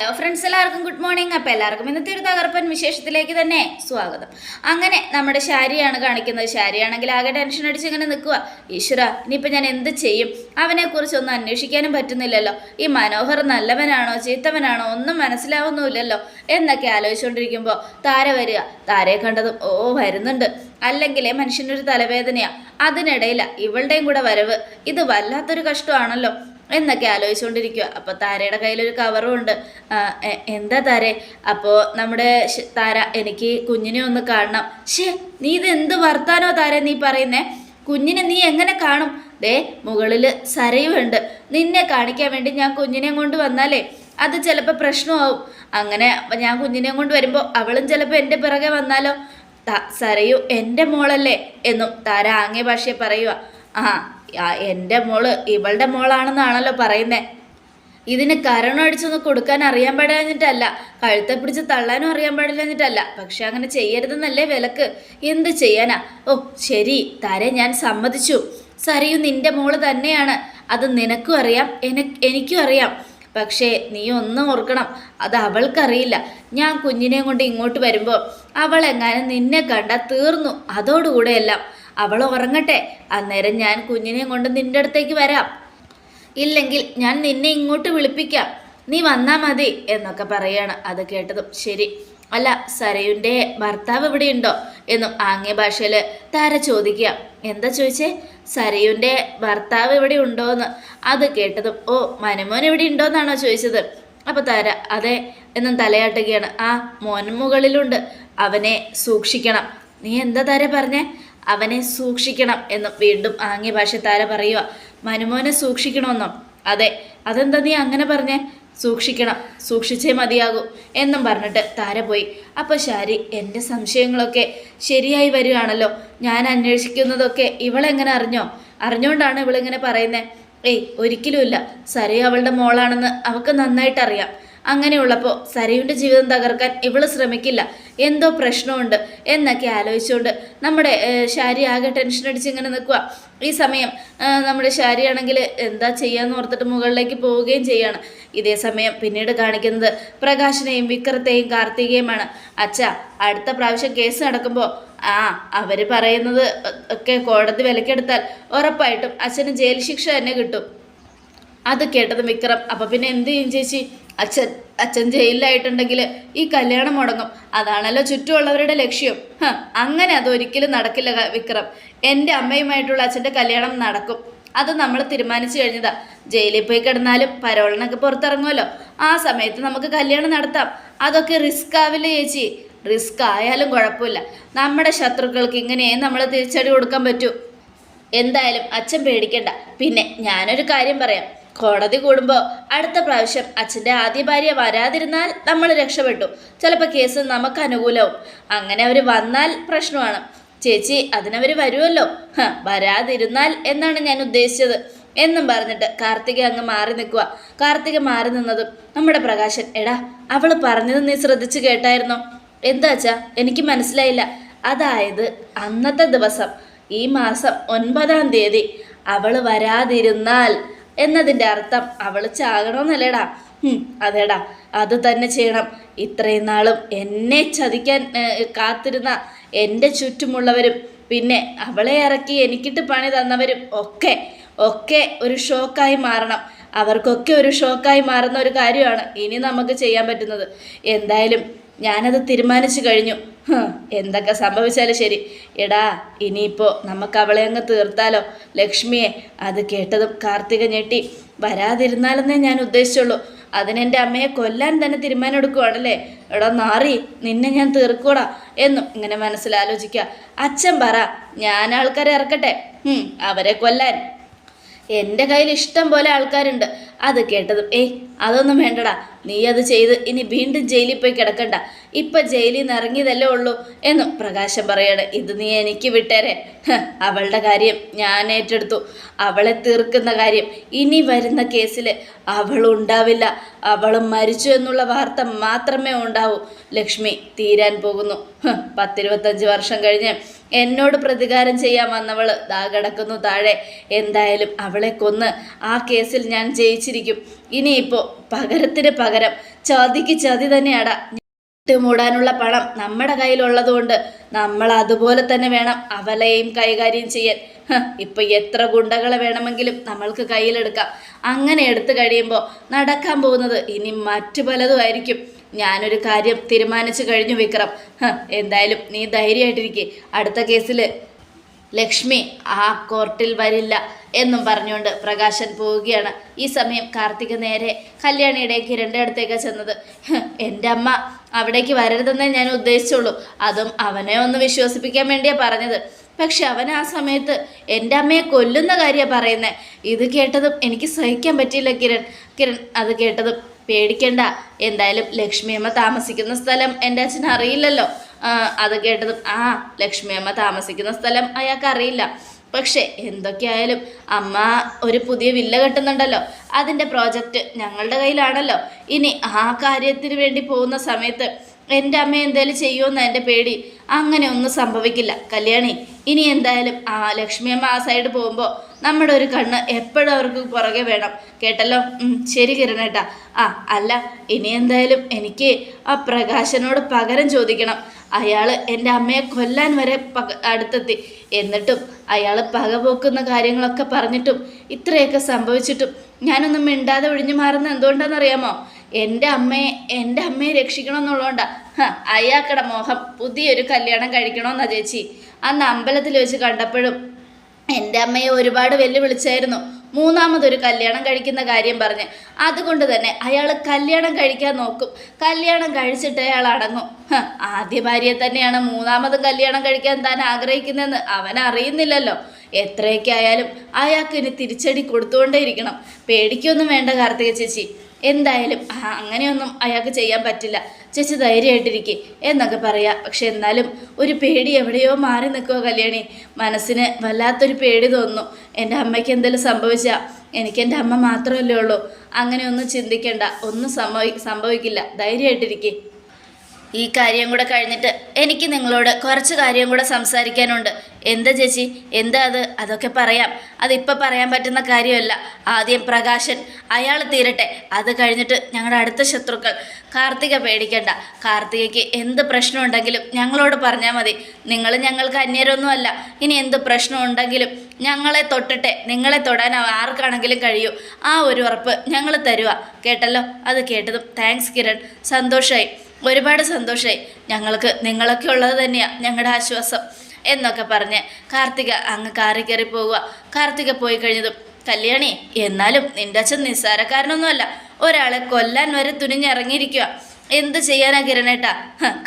Hello friends എല്ലാവർക്കും good morning അപ്പോൾ എല്ലാവർക്കും ഇന്നത്തെ ഒരു തകർപ്പൻ വിശേഷത്തിലേക്ക് തന്നെ സ്വാഗതം. അങ്ങനെ നമ്മുടെ ശാരിയാണ് കാണിക്കുന്നത്. ശാരിയാണെങ്കിൽ ആകെ ടെൻഷൻ അടിച്ച് ഇങ്ങനെ നിൽക്കുക ഈശ്വര ഇനിയിപ്പോൾ ഞാൻ എന്ത് ചെയ്യും? അവനെക്കുറിച്ചൊന്നും അന്വേഷിക്കാനും പറ്റുന്നില്ലല്ലോ. ഈ മനോഹർ നല്ലവനാണോ ചീത്തവനാണോ ഒന്നും മനസ്സിലാവുന്നുമില്ലല്ലോ എന്നൊക്കെ ആലോചിച്ചുകൊണ്ടിരിക്കുമ്പോൾ താര വരിക. താരയെ കണ്ടതും ഓ വരുന്നുണ്ട്. അല്ലെങ്കിലേ മനുഷ്യനൊരു തലവേദനയാണ് അതിനിടയില ഇവളുടെയും കൂടെ വരവ്. ഇത് വല്ലാത്തൊരു കഷ്ടമാണല്ലോ. എന്നൊക്കെ ആലോചിച്ചുകൊണ്ടിരിക്കുക അപ്പോൾ താരയുടെ കയ്യിലൊരു കവറും ഉണ്ട്. എന്താ താര? അപ്പോൾ നമ്മുടെ താര എനിക്ക് കുഞ്ഞിനെ ഒന്ന് കാണണം. ഷേ നീ ഇത് എന്ത് വർത്താനോ താര നീ പറയുന്നേ? കുഞ്ഞിനെ നീ എങ്ങനെ കാണും? ദേ മുകളിൽ സരയുമുണ്ട് നിന്നെ കാണിക്കാൻ വേണ്ടി ഞാൻ കുഞ്ഞിനെ കൊണ്ട് വന്നാലേ അത് ചിലപ്പോൾ പ്രശ്നമാവും. അങ്ങനെ ഞാൻ കുഞ്ഞിനെ കൊണ്ട് വരുമ്പോൾ അവളും ചിലപ്പോൾ എന്റെ പിറകെ വന്നാലോ? സരയു എന്റെ മോളല്ലേ എന്നും താര ആംഗ്യ ഭാഷയെ പറയുക ആ, എന്റെ മോൾ ഇവളുടെ മോളാണെന്നാണല്ലോ പറയുന്നത് ഇതിന് കരണമടിച്ചൊന്ന് കൊടുക്കാൻ അറിയാൻ പാടില്ലെന്നിട്ടല്ല കഴുത്തെ പിടിച്ച് തള്ളാനും അറിയാൻ പാടില്ലെന്നിട്ടല്ല പക്ഷെ അങ്ങനെ ചെയ്യരുതെന്നല്ലേ വിലക്ക്. എന്ത് ചെയ്യാനാ? ഓ ശരി തരെ ഞാൻ സമ്മതിച്ചു. സരിയു നിന്റെ മോൾ തന്നെയാണ്. അത് നിനക്കും അറിയാം എന- എനിക്കും അറിയാം. പക്ഷേ നീ ഒന്നും ഓർക്കണം അത് അവൾക്കറിയില്ല. ഞാൻ കുഞ്ഞിനെയും കൊണ്ട് ഇങ്ങോട്ട് വരുമ്പോൾ അവൾ എങ്ങാനും നിന്നെ കണ്ട തീർന്നു. അതോടുകൂടെ എല്ലാം. അവൾ ഉറങ്ങട്ടെ. അന്നേരം ഞാൻ കുഞ്ഞിനെയും കൊണ്ട് നിന്റെ അടുത്തേക്ക് വരാം. ഇല്ലെങ്കിൽ ഞാൻ നിന്നെ ഇങ്ങോട്ട് വിളിപ്പിക്കാം. നീ വന്നാ മതി എന്നൊക്കെ പറയാണ്. അത് കേട്ടതും ശരി. അല്ല സരയുന്റെ ഭർത്താവ് ഇവിടെ ഉണ്ടോ എന്നും ആംഗ്യ ഭാഷയിൽ താര ചോദിക്കുക. എന്താ ചോദിച്ചേ? സരയുന്റെ ഭർത്താവ് ഇവിടെ ഉണ്ടോയെന്ന് അത് കേട്ടതും ഓ മനമോൻ ഇവിടെ ഉണ്ടോ എന്നാണോ ചോദിച്ചത്? അപ്പോൾ താര അതെ എന്നും തലയാട്ടുകയാണ്. ആ മോൻ മുകളിലുണ്ട്. അവനെ സൂക്ഷിക്കണം. നീ എന്താ താര പറഞ്ഞേ? അവനെ സൂക്ഷിക്കണം എന്നും വീണ്ടും ആംഗ്യ ഭാഷ താര പറയുക മനുമോനെ സൂക്ഷിക്കണമെന്നും. അതെ അതെന്താ നീ അങ്ങനെ പറഞ്ഞേ? സൂക്ഷിക്കണം സൂക്ഷിച്ചേ മതിയാകൂ എന്നും പറഞ്ഞിട്ട് താര പോയി. അപ്പോൾ ശാരി എന്റെ സംശയങ്ങളൊക്കെ ശരിയായി വരികയാണല്ലോ. ഞാൻ അന്വേഷിക്കുന്നതൊക്കെ ഇവളെങ്ങനെ അറിഞ്ഞോ? അറിഞ്ഞുകൊണ്ടാണ് ഇവളിങ്ങനെ പറയുന്നത് ഏയ് ഒരിക്കലുമില്ല. സരേ അവളുടെ മോളാണെന്ന് അവൾക്ക് നന്നായിട്ട് അറിയാം അങ്ങനെയുള്ളപ്പോൾ സരയുടെ ജീവിതം തകർക്കാൻ ഇവൾ ശ്രമിക്കില്ല. എന്തോ പ്രശ്നമുണ്ട് എന്നൊക്കെ ആലോചിച്ചുകൊണ്ട് നമ്മുടെ ശാരി ആകെ ടെൻഷൻ അടിച്ച് ഇങ്ങനെ നിൽക്കുക ഈ സമയം നമ്മുടെ നമ്മുടെ ശാരിയാണെങ്കിൽ എന്താ ചെയ്യാന്ന് ഓർത്തിട്ട് മുകളിലേക്ക് പോവുകയും ചെയ്യാണ്. ഇതേ സമയം പിന്നീട് കാണിക്കുന്നത് പ്രകാശിനെയും വിക്രത്തെയും കാർത്തികയുമാണ്. അച്ഛ അടുത്ത പ്രാവശ്യം കേസ് നടക്കുമ്പോൾ ആ അവർ പറയുന്നത് ഒക്കെ കോടതി വിലക്കെടുത്താൽ ഉറപ്പായിട്ടും അച്ഛന് ജയിൽ ശിക്ഷ തന്നെ കിട്ടും. അത് കേട്ടത് വിക്രം അപ്പം പിന്നെ എന്ത് ചെയ്യും ചേച്ചി? അച്ഛൻ അച്ഛൻ ജയിലിലായിട്ടുണ്ടെങ്കിൽ ഈ കല്യാണം മുടങ്ങും. അതാണല്ലോ ചുറ്റുമുള്ളവരുടെ ലക്ഷ്യം. അങ്ങനെ അതൊരിക്കലും നടക്കില്ല വിക്രം. എന്റെ അമ്മയുമായിട്ടുള്ള അച്ഛന്റെ കല്യാണം നടക്കും. അത് നമ്മൾ തീരുമാനിച്ചു കഴിഞ്ഞതാ. ജയിലിൽ പോയി കിടന്നാലും പരോളിനൊക്കെ പുറത്തിറങ്ങുമല്ലോ. ആ സമയത്ത് നമുക്ക് കല്യാണം നടത്താം. അതൊക്കെ റിസ്ക് ആവില്ല ചേച്ചി. റിസ്ക് ആയാലും കുഴപ്പമില്ല. നമ്മുടെ ശത്രുക്കൾക്ക് ഇങ്ങനെയേ നമ്മൾ തിരിച്ചടി കൊടുക്കാൻ പറ്റൂ. എന്തായാലും അച്ഛൻ പേടിക്കണ്ട. പിന്നെ ഞാനൊരു കാര്യം പറയാം. കോടതി കൂടുമ്പോൾ അടുത്ത പ്രാവശ്യം അച്ഛന്റെ ആദ്യ ഭാര്യ വരാതിരുന്നാൽ നമ്മൾ രക്ഷപ്പെട്ടു. ചിലപ്പോൾ കേസ് നമുക്ക് അനുകൂലവും. അങ്ങനെ അവർ വന്നാൽ പ്രശ്നമാണ്. ചേച്ചി അതിനവർ വരുമല്ലോ വരാതിരുന്നാൽ എന്നാണ് ഞാൻ ഉദ്ദേശിച്ചത്. എന്നും പറഞ്ഞിട്ട് കാർത്തിക അങ്ങ് മാറി നിൽക്കുക കാർത്തിക മാറി നിന്നതും നമ്മുടെ പ്രകാശൻ എടാ അവൾ പറഞ്ഞത് നീ ശ്രദ്ധിച്ചു കേട്ടായിരുന്നോ? എന്താ വച്ചാ എനിക്ക് മനസ്സിലായില്ല. അതായത് അന്നത്തെ ദിവസം ഈ മാസം ഒൻപതാം തീയതി അവൾ വരാതിരുന്നാൽ എന്നതിന്റെ അർത്ഥം അവൾ ചാകണമെന്നല്ലേടാ. അതേടാ. അത് തന്നെ ചെയ്യണം. ഇത്രയും നാളും എന്നെ ചതിക്കാൻ കാത്തിരുന്ന എന്റെ ചുറ്റുമുള്ളവരും പിന്നെ അവളെ ഇറക്കി എനിക്കിട്ട് പണി തന്നവരും ഒക്കെ ഒക്കെ ഒരു ഷോക്കായി മാറണം. അവർക്കൊക്കെ ഒരു ഷോക്കായി മാറുന്ന ഒരു കാര്യമാണ് ഇനി നമുക്ക് ചെയ്യാൻ പറ്റുന്നത്. എന്തായാലും ഞാനത് തീരുമാനിച്ചു കഴിഞ്ഞു. എന്തൊക്കെ സംഭവിച്ചാലും ശരി. എടാ ഇനിയിപ്പോൾ നമുക്ക് അവളെ അങ്ങ് തീർത്താലോ? ലക്ഷ്മിയെ അത് കേട്ടതും കാർത്തിക ഞെട്ടി. വരാതിരുന്നാലെന്നേ ഞാൻ ഉദ്ദേശിച്ചുള്ളൂ. അതിനെന്റെ അമ്മയെ കൊല്ലാൻ തന്നെ തീരുമാനം എടുക്കുവാണല്ലേ എടാ നാറി നിന്നെ ഞാൻ തീർക്കൂടാ എന്നും ഇങ്ങനെ മനസ്സിലാലോചിക്കുക. അച്ഛൻ പറ ഞാൻ ആൾക്കാരെ ഇറക്കട്ടെ. അവരെ കൊല്ലാൻ. എന്റെ കയ്യിൽ ഇഷ്ടം പോലെ ആൾക്കാരുണ്ട്. അത് കേട്ടതും ഏയ് അതൊന്നും വേണ്ടടാ. നീ അത് ചെയ്ത് ഇനി വീണ്ടും ജയിലിൽ പോയി കിടക്കണ്ട. ഇപ്പം ജയിലിൽ നിന്ന് ഇറങ്ങിയതല്ലേ ഉള്ളൂ എന്നും പ്രകാശം പറയാണ്. ഇത് നീ എനിക്ക് വിട്ടേരെ. അവളുടെ കാര്യം ഞാൻ ഏറ്റെടുത്തു. അവളെ തീർക്കുന്ന കാര്യം ഇനി വരുന്ന കേസിൽ അവളുണ്ടാവില്ല അവൾ മരിച്ചു എന്നുള്ള വാർത്ത മാത്രമേ ഉണ്ടാവൂ. ലക്ഷ്മി തീരാൻ പോകുന്നു. പത്തിരുപത്തഞ്ച് വർഷം കഴിഞ്ഞ് എന്നോട് പ്രതികാരം ചെയ്യാൻ വന്നവൾ ദാ കിടക്കുന്നു താഴെ. എന്തായാലും അവളെ കൊന്ന് ആ കേസിൽ ഞാൻ ജയിച്ചിരിക്കും. ഇനിയിപ്പോൾ പകരത്തിന് പകരം ചതിക്ക് ചതി തന്നെയാടാ ഇട്ട് മൂടാനുള്ള പണം നമ്മുടെ കയ്യിലുള്ളതുകൊണ്ട് നമ്മൾ അതുപോലെ തന്നെ വേണം അവലയും കൈകാര്യം ചെയ്യാൻ. ഇപ്പം എത്ര ഗുണ്ടകളെ വേണമെങ്കിലും നമ്മൾക്ക് കയ്യിലെടുക്കാം. അങ്ങനെ എടുത്തു കഴിയുമ്പോൾ നടക്കാൻ പോകുന്നത് ഇനി മറ്റു പലതും ആയിരിക്കും. ഞാനൊരു കാര്യം തീരുമാനിച്ചു കഴിഞ്ഞു വിക്രം. എന്തായാലും നീ ധൈര്യമായിട്ടിരിക്കെ. അടുത്ത കേസിൽ ലക്ഷ്മി ആ കോർട്ടിൽ വരില്ല എന്നും പറഞ്ഞുകൊണ്ട് പ്രകാശൻ പോവുകയാണ്. ഈ സമയം കാർത്തിക നേരെ കല്യാണിയുടെ കിരണ്ടടുത്തേക്ക് ചെന്നത്. എന്റെ അമ്മ അവിടേക്ക് വരരുതെന്നേ ഞാൻ ഉദ്ദേശിച്ചുള്ളൂ. അതും അവനെ ഒന്ന് വിശ്വസിപ്പിക്കാൻ വേണ്ടിയാണ് പറഞ്ഞത്. പക്ഷെ അവൻ ആ സമയത്ത് എന്റെ അമ്മയെ കൊല്ലുന്ന കാര്യമാണ് പറയുന്നത് ഇത് കേട്ടതും എനിക്ക് സഹിക്കാൻ പറ്റിയില്ല കിരൺ. കിരൺ അത് കേട്ടതും പേടിക്കണ്ട. എന്തായാലും ലക്ഷ്മിയമ്മ താമസിക്കുന്ന സ്ഥലം എന്റെ അച്ഛൻ അറിയില്ലല്ലോ. അത് കേട്ടതും ആ ലക്ഷ്മിയമ്മ താമസിക്കുന്ന സ്ഥലം അയാൾക്ക് അറിയില്ല. പക്ഷേ എന്തൊക്കെയായാലും അമ്മ ഒരു പുതിയ വില്ല കെട്ടുന്നുണ്ടല്ലോ. അതിന്റെ പ്രോജക്റ്റ് ഞങ്ങളുടെ കയ്യിലാണല്ലോ. ഇനി ആ കാര്യത്തിന് വേണ്ടി പോകുന്ന സമയത്ത് എന്റെ അമ്മ എന്തായാലും ചെയ്യുമെന്ന് എന്റെ പേടി. അങ്ങനെ ഒന്നും സംഭവിക്കില്ല. കല്യാണി ഇനി എന്തായാലും ആ ലക്ഷ്മിയമ്മ ആ സൈഡ് പോകുമ്പോൾ നമ്മുടെ ഒരു കണ്ണ് എപ്പോഴും അവർക്ക് പുറകെ വേണം. കേട്ടല്ലോ? ശരി കിരണേട്ടാ. ആ അല്ല ഇനി എന്തായാലും എനിക്ക് ആ പ്രകാശനോട് പകരം ചോദിക്കണം. അയാൾ എന്റെ അമ്മയെ കൊല്ലാൻ വരെ പക അടുത്തെത്തി. എന്നിട്ടും അയാൾ പകപോക്കുന്ന കാര്യങ്ങളൊക്കെ പറഞ്ഞിട്ടും ഇത്രയൊക്കെ സംഭവിച്ചിട്ടും ഞാനൊന്നും മിണ്ടാതെ ഒഴിഞ്ഞു മാറുന്ന എന്തുകൊണ്ടാണെന്നറിയാമോ എന്റെ അമ്മയെ എന്റെ അമ്മയെ രക്ഷിക്കണം എന്നുള്ളതുകൊണ്ടാ ഹ, അയാൾക്കടെ മോഹം പുതിയൊരു കല്യാണം കഴിക്കണമെന്നാ ചേച്ചി. അന്ന് അമ്പലത്തിൽ വെച്ച് കണ്ടപ്പോഴും എന്റെ അമ്മയെ ഒരുപാട് വെല്ലുവിളിച്ചായിരുന്നു. മൂന്നാമതൊരു കല്യാണം കഴിക്കുന്ന കാര്യം പറഞ്ഞ്. അതുകൊണ്ട് തന്നെ അയാൾ കല്യാണം കഴിക്കാൻ നോക്കും. കല്യാണം കഴിച്ചിട്ട് അയാൾ അടങ്ങും. ആദ്യ ഭാര്യയെ തന്നെയാണ് മൂന്നാമതും കല്യാണം കഴിക്കാൻ താൻ ആഗ്രഹിക്കുന്നതെന്ന് അവൻ അറിയുന്നില്ലല്ലോ. എത്രയൊക്കെ ആയാലും അയാൾക്ക് ഇനി തിരിച്ചടി കൊടുത്തുകൊണ്ടേയിരിക്കണം. പേടിക്കൊന്നും വേണ്ട കാർത്തിക ചേച്ചി. എന്തായാലും അങ്ങനെയൊന്നും അയാൾക്ക് ചെയ്യാൻ പറ്റില്ല. ചേച്ചി ധൈര്യമായിട്ടിരിക്കെ എന്നൊക്കെ പറയാം. പക്ഷെ എന്നാലും ഒരു പേടി എവിടെയോ മാറി നിൽക്കുക കല്യാണി. മനസ്സിന് വല്ലാത്തൊരു പേടി തോന്നുന്നു. എന്റെ അമ്മയ്ക്ക് എന്തെങ്കിലും സംഭവിച്ചാൽ എനിക്ക് എന്റെ അമ്മ മാത്രമല്ലേ ഉള്ളൂ. അങ്ങനെയൊന്നും ചിന്തിക്കേണ്ട. ഒന്നും സംഭവി സംഭവിക്കില്ല. ധൈര്യമായിട്ടിരിക്കെ. ഈ കാര്യം കൂടെ കഴിഞ്ഞിട്ട് എനിക്ക് നിങ്ങളോട് കുറച്ച് കാര്യം കൂടെ സംസാരിക്കാനുണ്ട്. എന്താ ചേച്ചി? എന്താ അത്? അതൊക്കെ പറയാം. അതിപ്പോൾ പറയാൻ പറ്റുന്ന കാര്യമല്ല. ആദ്യം പ്രകാശൻ അയാൾ തീരട്ടെ. അത് കഴിഞ്ഞിട്ട് ഞങ്ങളുടെ അടുത്ത ശത്രുക്കൾ. കാർത്തിക പേടിക്കണ്ട. കാർത്തികയ്ക്ക് എന്ത് പ്രശ്നം ഉണ്ടെങ്കിലും ഞങ്ങളോട് പറഞ്ഞാൽ മതി. നിങ്ങൾ ഞങ്ങൾക്ക് അന്യരൊന്നുമല്ല. ഇനി എന്ത് പ്രശ്നം ഉണ്ടെങ്കിലും ഞങ്ങളെ തൊട്ടിട്ടെ. നിങ്ങളെ തൊടാൻ ആർക്കാണെങ്കിലും കഴിയൂ. ആ ഒരു ഉറപ്പ് ഞങ്ങൾ തരുക കേട്ടല്ലോ? അത് കേട്ടതും താങ്ക്സ് കിരൺ. സന്തോഷമായി ഒരുപാട് സന്തോഷമായി ഞങ്ങൾക്ക് നിങ്ങളൊക്കെ ഉള്ളത് തന്നെയാണ് ഞങ്ങളുടെ ആശ്വാസം എന്നൊക്കെ പറഞ്ഞ് കാർത്തിക അങ്ങ് കാറി കയറി പോവുക. കാർത്തിക പോയി കഴിഞ്ഞതും കല്യാണി എന്നാലും നിന്റെ അച്ഛൻ നിസ്സാരക്കാരനൊന്നുമല്ല. ഒരാളെ കൊല്ലാൻ വരെ തുനിഞ്ഞിറങ്ങിയിരിക്കുക എന്ത് ചെയ്യാനാ കിരണേട്ടാ?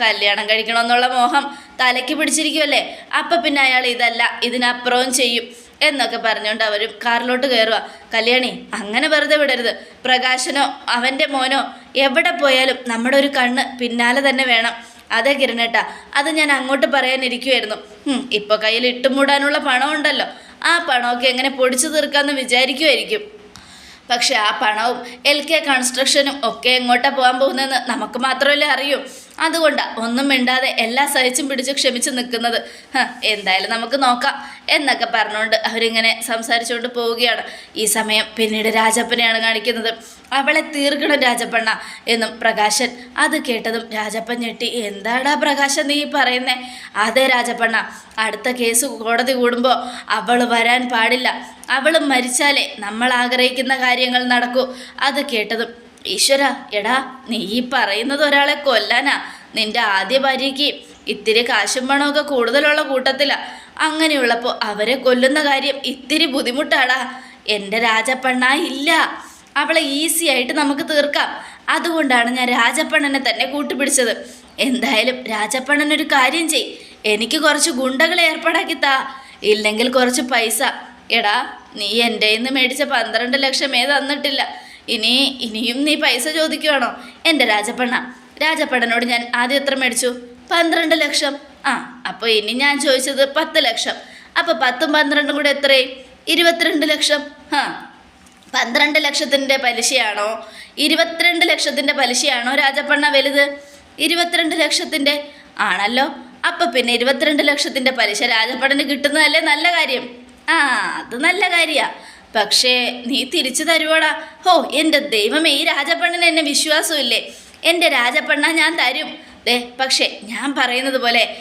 കല്യാണം കഴിക്കണമെന്നുള്ള മോഹം തലയ്ക്ക് പിടിച്ചിരിക്കുമല്ലേ അപ്പം പിന്നെ അയാൾ ഇതല്ല ഇതിനപ്പുറവും ചെയ്യും എന്നൊക്കെ പറഞ്ഞുകൊണ്ട് അവരും കാറിലോട്ട് കയറുക കല്യാണി അങ്ങനെ വെറുതെ വിടരുത്. പ്രകാശനോ അവന്റെ മോനോ എവിടെ പോയാലും നമ്മുടെ ഒരു കണ്ണ് പിന്നാലെ തന്നെ വേണം. അതെ കിരണേട്ടാ അത് ഞാൻ അങ്ങോട്ട് പറയാനിരിക്കുമായിരുന്നു ഇപ്പൊ കയ്യിൽ ഇട്ടുമൂടാനുള്ള പണം ഉണ്ടല്ലോ ആ പണമൊക്കെ എങ്ങനെ പൊടിച്ചു തീർക്കാമെന്ന് വിചാരിക്കുമായിരിക്കും പക്ഷെ ആ പണവും എൽ കെ കൺസ്ട്രക്ഷനും ഒക്കെ എങ്ങോട്ടാ പോകാൻ പോകുന്നതെന്ന് നമുക്ക് മാത്രമല്ലേ അറിയൂ. അതുകൊണ്ടാണ് ഒന്നും മിണ്ടാതെ എല്ലാ സഹിച്ചും പിടിച്ച് ക്ഷമിച്ച് നിൽക്കുന്നത്. എന്തായാലും നമുക്ക് നോക്കാം എന്നൊക്കെ പറഞ്ഞുകൊണ്ട് അവരിങ്ങനെ സംസാരിച്ചുകൊണ്ട് പോവുകയാണ്. ഈ സമയം പിന്നീട് രാജപ്പനെയാണ് കാണിക്കുന്നത്. അവളെ തീർക്കണം രാജപ്പണ്ണ എന്നും പ്രകാശൻ. അത് കേട്ടതും രാജപ്പൻ ഞെട്ടി. എന്താടാ പ്രകാശൻ നീ പറയുന്നേ? അതെ രാജപ്പണ്ണ അടുത്ത കേസ് കോടതി കൂടുമ്പോൾ അവൾ വരാൻ പാടില്ല. അവൾ മരിച്ചാലേ നമ്മൾ ആഗ്രഹിക്കുന്ന കാര്യങ്ങൾ നടക്കൂ. അത് കേട്ടതും ഈശ്വര എടാ നീ ഈ പറയുന്നത് ഒരാളെ കൊല്ലാനാ. നിന്റെ ആദ്യ ഭാര്യയ്ക്ക് ഇത്തിരി കാശും പണമൊക്കെ കൂടുതലുള്ള കൂട്ടത്തിലാ. അങ്ങനെയുള്ളപ്പോൾ അവരെ കൊല്ലുന്ന കാര്യം ഇത്തിരി ബുദ്ധിമുട്ടാടാ. എന്റെ രാജപ്പണ്ണ ഇല്ല. അവളെ ഈസി ആയിട്ട് നമുക്ക് തീർക്കാം. അതുകൊണ്ടാണ് ഞാൻ രാജപ്പണ്ണനെ തന്നെ കൂട്ടുപിടിച്ചത്. എന്തായാലും രാജപ്പണ്ണനൊരു കാര്യം ചെയ്. എനിക്ക് കുറച്ച് ഗുണ്ടകളെ ഏർപ്പാടാക്കി താ. ഇല്ലെങ്കിൽ കുറച്ച് പൈസ. എടാ നീ എന്റെ നിന്ന് മേടിച്ച പന്ത്രണ്ട് ലക്ഷമേ തന്നിട്ടില്ല. ഇനി ഇനിയും നീ പൈസ ചോദിക്കുവാണോ? എന്റെ രാജപ്പണ്ണ രാജപ്പണ്ണനോട് ഞാൻ ആദ്യം എത്ര മേടിച്ചു? പന്ത്രണ്ട് ലക്ഷം. ആ അപ്പോൾ ഇനി ഞാൻ ചോദിച്ചത് പത്ത് ലക്ഷം. അപ്പോൾ പത്തും പന്ത്രണ്ടും കൂടെ എത്രയും ഇരുപത്തിരണ്ട് ലക്ഷം. ആ പന്ത്രണ്ട് ലക്ഷത്തിന്റെ പലിശയാണോ? ഇരുപത്തിരണ്ട് ലക്ഷത്തിന്റെ പലിശയാണോ രാജപ്പണ്ണ വലുത്? ഇരുപത്തിരണ്ട് ലക്ഷത്തിന്റെ ആണല്ലോ. അപ്പം പിന്നെ ഇരുപത്തിരണ്ട് ലക്ഷത്തിന്റെ പലിശ രാജപ്പണ്ണന് കിട്ടുന്നതല്ലേ നല്ല കാര്യം? ആ അത് നല്ല കാര്യമാണ് പക്ഷേ നീ തിരിച്ചു തരുവോടാ? ഹോ എന്റെ ദൈവമേ ഈ രാജപ്പണ്ണന് എന്നെ വിശ്വാസമില്ലേ? എന്റെ രാജപ്പണ്ണ ഞാൻ തരും. ദേ പക്ഷേ ഞാൻ പറയുന്നത് പോലെ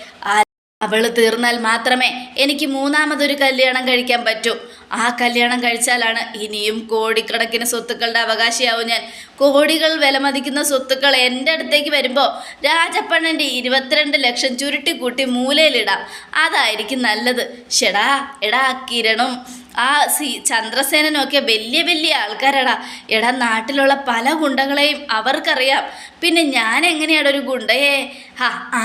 അവൾ തീർന്നാൽ മാത്രമേ എനിക്ക് മൂന്നാമതൊരു കല്യാണം കഴിക്കാൻ പറ്റൂ. ആ കല്യാണം കഴിച്ചാലാണ് ഇനിയും കോടിക്കണക്കിന് സ്വത്തുക്കളുടെ അവകാശിയാവും ഞാൻ. കോടികൾ വിലമതിക്കുന്ന സ്വത്തുക്കൾ എന്റെ അടുത്തേക്ക് വരുമ്പോൾ രാജപ്പണ്ണന്റെ ഇരുപത്തിരണ്ട് ലക്ഷം ചുരുട്ടി കൂട്ടി മൂലയിലിടാം. അതായിരിക്കും നല്ലത്. ഷെടാ എടാ കിരണും. ആ സി ചന്ദ്രസേനൻ ഒക്കെ വലിയ വലിയ ആൾക്കാരടാ. എടാ നാട്ടിലുള്ള പല ഗുണ്ടകളെയും അവർക്കറിയാം. പിന്നെ ഞാൻ എങ്ങനെയാണ് ഒരു ഗുണ്ടയെ? ഹാ ആ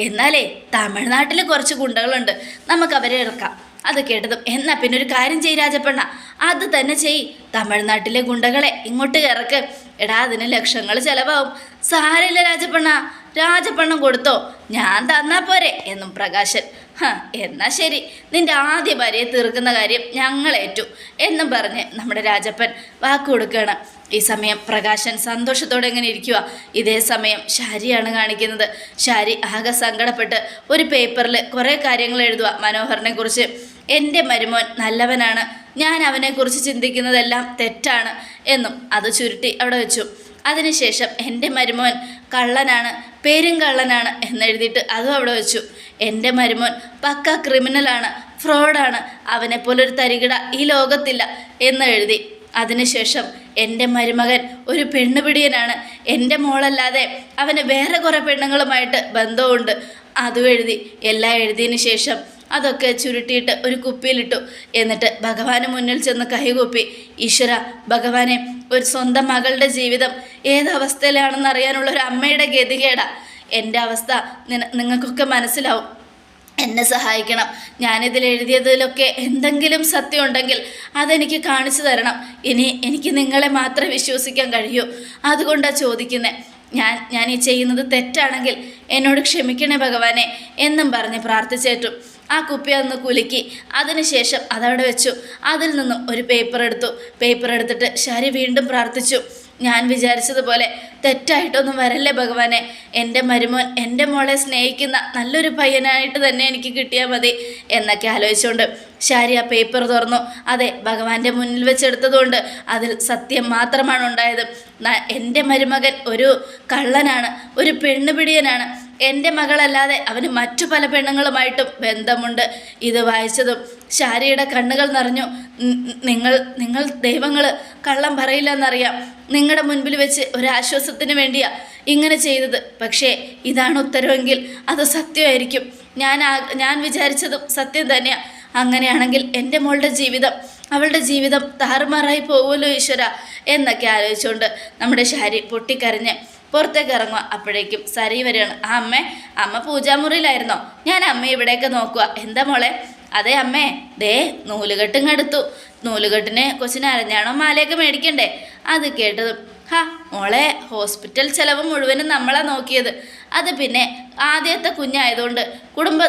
എന്നാലേ തമിഴ്നാട്ടിൽ കുറച്ച് ഗുണ്ടകളുണ്ട്. നമുക്ക് അവരെ ഇറക്കാം. അത് കേട്ടതും. എന്നാ പിന്നെ ഒരു കാര്യം ചെയ് രാജപ്പണ്ണ. അത് തന്നെ ചെയ് തമിഴ്നാട്ടിലെ ഗുണ്ടകളെ ഇങ്ങോട്ട് ഇറക്ക്. എടാ അതിന് ലക്ഷങ്ങൾ ചിലവാകും. സാരമില്ല രാജപ്പണ്ണ. രാജപ്പണ്ണം കൊടുത്തോ? ഞാൻ തന്നാ പോരെ എന്നും പ്രകാശൻ. ഹ എന്നാ ശരി. നിന്റെ ആദ്യ ഭാര്യയെ തീർക്കുന്ന കാര്യം ഞങ്ങളേറ്റു എന്നും പറഞ്ഞ് നമ്മുടെ രാജപ്പൻ വാക്ക് കൊടുക്കുകയാണ് ഈ സമയം പ്രകാശൻ സന്തോഷത്തോടെ എങ്ങനെ ഇരിക്കുക ഇതേ സമയം ഷാരിയാണ് കാണിക്കുന്നത്. ഷാരി ആകെ സങ്കടപ്പെട്ട് ഒരു പേപ്പറിൽ കുറേ കാര്യങ്ങൾ എഴുതുക മനോഹറിനെ കുറിച്ച് എന്റെ മരുമോൻ നല്ലവനാണ്. ഞാൻ അവനെക്കുറിച്ച് ചിന്തിക്കുന്നതെല്ലാം തെറ്റാണ് എന്നും അത് ചുരുട്ടി അവിടെ വെച്ചു. അതിനുശേഷം എന്റെ മരുമോൻ കള്ളനാണ്. പേരും കള്ളനാണ് എന്നെഴുതിയിട്ട് അതും അവിടെ വെച്ചു. എന്റെ മരുമോൻ പക്ക ക്രിമിനലാണ് ഫ്രോഡാണ് അവനെപ്പോലൊരു തരികിട ഈ ലോകത്തില്ല എന്ന് എഴുതി അതിനുശേഷം എന്റെ മരുമകൻ ഒരു പെണ്ണുപിടിയനാണ്. എന്റെ മോളല്ലാതെ അവന് വേറെ കുറേ പെണ്ണുങ്ങളുമായിട്ട് ബന്ധമുണ്ട് അതും എഴുതി. എല്ലാം എഴുതിയതിന് ശേഷം അതൊക്കെ ചുരുട്ടിയിട്ട് ഒരു കുപ്പിയിലിട്ടു. എന്നിട്ട് ഭഗവാന് മുന്നിൽ ചെന്ന് കൈകൂപ്പി. ഈശ്വര ഭഗവാനെ ഒരു സ്വന്തം മകളുടെ ജീവിതം ഏതവസ്ഥയിലാണെന്ന് അറിയാനുള്ള ഒരു അമ്മയുടെ ഗതികേടാ. എന്റെ അവസ്ഥ നിങ്ങൾക്കൊക്കെ മനസ്സിലാവും. എന്നെ സഹായിക്കണം. ഞാനിതിൽ എഴുതിയതിലൊക്കെ എന്തെങ്കിലും സത്യം ഉണ്ടെങ്കിൽ അതെനിക്ക് കാണിച്ചു തരണം. ഇനി എനിക്ക് നിങ്ങളെ മാത്രമേ വിശ്വസിക്കാൻ കഴിയൂ. അതുകൊണ്ടാണ് ചോദിക്കുന്നത് ഞാൻ ഞാൻ ഈ ചെയ്യുന്നത് തെറ്റാണെങ്കിൽ എന്നോട് ക്ഷമിക്കണേ ഭഗവാനെ എന്നും പറഞ്ഞ് പ്രാർത്ഥിച്ചേറ്റു. ആ കുപ്പി അന്ന് കുലുക്കി. അതിനുശേഷം അതവിടെ വെച്ചു. അതിൽ നിന്നും ഒരു പേപ്പർ എടുത്തു. പേപ്പർ എടുത്തിട്ട് ശരി വീണ്ടും പ്രാർത്ഥിച്ചു. ഞാൻ വിചാരിച്ചതുപോലെ തെറ്റായിട്ടൊന്നും വരല്ലേ ഭഗവാനെ? എന്റെ മരുമോൻ എന്റെ മോളെ സ്നേഹിക്കുന്ന നല്ലൊരു പയ്യനായിട്ട് തന്നെ എനിക്ക് കിട്ടിയാൽ മതി എന്നൊക്കെ ആലോചിച്ചുകൊണ്ട് ശാരി ആ പേപ്പർ തുറന്നു. അതെ ഭഗവാന്റെ മുന്നിൽ വെച്ചെടുത്തതുകൊണ്ട് അതിൽ സത്യം മാത്രമാണ് ഉണ്ടായത്. എന്റെ മരുമകൻ ഒരു കള്ളനാണ് ഒരു പെണ്ണുപിടിയനാണ്. എന്റെ മകളല്ലാതെ അവന് മറ്റു പല പെണ്ണുങ്ങളുമായിട്ടും ബന്ധമുണ്ട്. ഇത് വായിച്ചതും ശാരിയുടെ കണ്ണുകൾ നിറഞ്ഞു. നിങ്ങൾ നിങ്ങൾ ദൈവങ്ങൾ കള്ളം പറയില്ല എന്നറിയാം നിങ്ങളുടെ മുൻപിൽ വെച്ച് ഒരാശ്വാസത്തിന് വേണ്ടിയാ ഇങ്ങനെ ചെയ്തത്. പക്ഷേ ഇതാണ് ഉത്തരവെങ്കിൽ അത് സത്യമായിരിക്കും. ഞാൻ ഞാൻ വിചാരിച്ചതും സത്യം തന്നെയാണ് അങ്ങനെയാണെങ്കിൽ എന്റെ മോളുടെ ജീവിതം അവളുടെ ജീവിതം താറുമാറായി പോകുമല്ലോ ഈശ്വര എന്നൊക്കെ ആലോചിച്ചുകൊണ്ട് നമ്മുടെ ശാരി പൊട്ടിക്കരഞ്ഞ് പുറത്തേക്ക് ഇറങ്ങുക. അപ്പോഴേക്കും സരി വരികയാണ്. ആ അമ്മ അമ്മ പൂജാമുറിയിലായിരുന്നോ? ഞാൻ അമ്മ ഇവിടെയൊക്കെ നോക്കുക. എന്താ മോളെ? അതെ അമ്മേ ദേ നൂലുകെട്ടും എടുത്തു. നൂലുകെട്ടിന് കൊച്ചിന് അരഞ്ഞാണോ മാലയൊക്കെ മേടിക്കണ്ടേ? അത് കേട്ടത് ഹാ മോളെ ഹോസ്പിറ്റൽ ചെലവ് മുഴുവനും നമ്മളാ നോക്കിയത്. അത് പിന്നെ ആദ്യത്തെ കുഞ്ഞായതുകൊണ്ട് കുടുംബ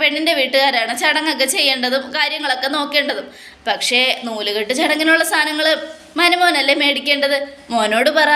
പെണ്ണിന്റെ വീട്ടുകാരാണ് ചടങ്ങൊക്കെ ചെയ്യേണ്ടതും കാര്യങ്ങളൊക്കെ നോക്കേണ്ടതും. പക്ഷേ നൂലുകെട്ട് ചടങ്ങിനുള്ള സാധനങ്ങൾ മനുമോനല്ലേ മേടിക്കേണ്ടത്? മോനോട് പറ.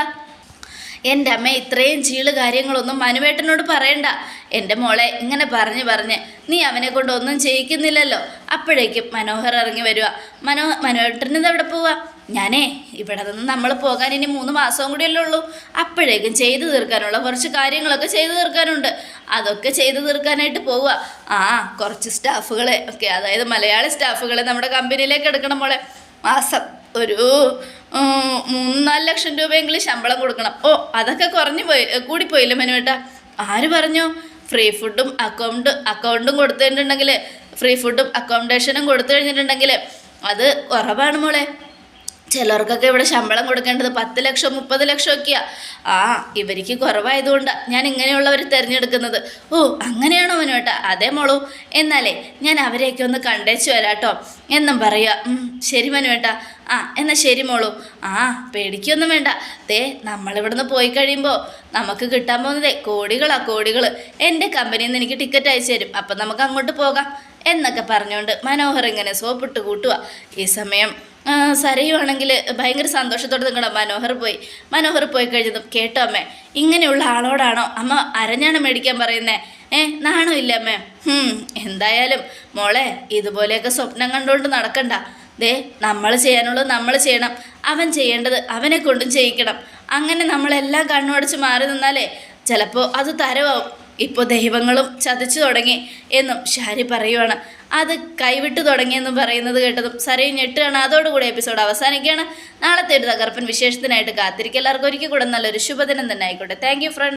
എന്റെ അമ്മ ഇത്രയും ചീൾ കാര്യങ്ങളൊന്നും മനുവേട്ടനോട് പറയണ്ട. എന്റെ മോളെ ഇങ്ങനെ പറഞ്ഞ് പറഞ്ഞ് നീ അവനെ കൊണ്ട് ഒന്നും ചെയ്യിക്കുന്നില്ലല്ലോ. അപ്പോഴേക്കും മനോഹർ ഇറങ്ങി വരിക മനോ മനോഹരന് എവിടെ പോവാ? ഞാനേ ഇവിടെ നിന്ന് നമ്മൾ പോകാൻ ഇനി മൂന്ന് മാസവും കൂടിയല്ലേ ഉള്ളൂ. അപ്പോഴേക്കും ചെയ്തു തീർക്കാനുള്ള കുറച്ച് കാര്യങ്ങളൊക്കെ ചെയ്തു തീർക്കാനുണ്ട്. അതൊക്കെ ചെയ്തു തീർക്കാനായിട്ട് പോവുക ആ കുറച്ച് സ്റ്റാഫുകളെ ഒക്കെ അതായത് മലയാളി സ്റ്റാഫുകളെ നമ്മുടെ കമ്പനിയിലേക്ക് എടുക്കണം മോളെ. മാസം ഒരു മൂന്ന് നാല് ലക്ഷം രൂപയെങ്കിലും ശമ്പളം കൊടുക്കണം. ഓ അതൊക്കെ കുറഞ്ഞു പോയി കൂടിപ്പോയില്ലേ മനുവേട്ട? ആര് പറഞ്ഞു? ഫ്രീ ഫുഡും അക്കൗണ്ട് അക്കൗണ്ടും കൊടുത്തിട്ടുണ്ടെങ്കിൽ ഫ്രീ ഫുഡും അക്കോമഡേഷനും കൊടുത്തു കഴിഞ്ഞിട്ടുണ്ടെങ്കിൽ അത് കുറവാണ് മോളെ. ചിലർക്കൊക്കെ ഇവിടെ ശമ്പളം കൊടുക്കേണ്ടത് പത്ത് ലക്ഷം മുപ്പത് ലക്ഷം ഒക്കെയാ. ആ ഇവർക്ക് കുറവായതുകൊണ്ടാണ് ഞാൻ ഇങ്ങനെയുള്ളവർ തിരഞ്ഞെടുക്കുന്നത്. ഓ അങ്ങനെയാണോ മനോട്ട അതേ മോളൂ. എന്നാലേ ഞാൻ അവരെയൊക്കെ ഒന്ന് കണ്ടേച്ചു വരാട്ടോ. എന്നും പറയുക. "ഉം, ശരി മനുവേട്ട. ആ എന്നാൽ ശരി മോളൂ. ആ പേടിക്കൊന്നും വേണ്ട. ദേ നമ്മളിവിടുന്ന് പോയി കഴിയുമ്പോൾ നമുക്ക് കിട്ടാൻ പോകുന്നതേ കോടികളാ കോടികൾ എന്റെ കമ്പനിയിൽ നിന്ന് എനിക്ക് ടിക്കറ്റ് അയച്ചു തരും. അപ്പം നമുക്ക് അങ്ങോട്ട് പോകാം. എന്നൊക്കെ പറഞ്ഞുകൊണ്ട് മനോഹർ ഇങ്ങനെ സോപ്പിട്ട് കൂട്ടുക ഈ സമയം സരയുവാണെങ്കിൽ ഭയങ്കര സന്തോഷത്തോടെ നിൽക്കണം. മനോഹർ പോയി. മനോഹർ പോയി കഴിഞ്ഞതും കേട്ടോ അമ്മേ. ഇങ്ങനെയുള്ള ആളോടാണോ അമ്മ അരഞ്ഞാണ് മേടിക്കാൻ പറയുന്നേ? ഏ ഇല്ല അമ്മേ? എന്തായാലും. മോളെ ഇതുപോലെയൊക്കെ സ്വപ്നം കണ്ടുകൊണ്ട് നടക്കണ്ട. ദേ നമ്മൾ ചെയ്യാനുള്ളത് നമ്മൾ ചെയ്യണം. അവൻ ചെയ്യേണ്ടത് അവനെ കൊണ്ടും ചെയ്യിക്കണം. അങ്ങനെ നമ്മളെല്ലാം കണ്ണുടച്ച് മാറി നിന്നാലേ ചിലപ്പോൾ അത് തരവാവും ഇപ്പോൾ ദൈവങ്ങളും ചതിച്ചു തുടങ്ങി എന്നും ഷാരി പറയുവാണ്. അത് കൈവിട്ടു തുടങ്ങിയെന്നും പറയുന്നത് കേട്ടതും സരയും ഞെട്ടുകയാണ്. അതോടുകൂടി എപ്പിസോഡ് അവസാനിക്കുകയാണ്. നാളത്തെ ഒരു തകർപ്പൻ വിശേഷത്തിനായിട്ട് കാത്തിരിക്കുക. എല്ലാവർക്കും ഒരിക്കൽ കൂടെ നല്ലൊരു ശുഭദിനം തന്നെ ആയിക്കോട്ടെ. Thank front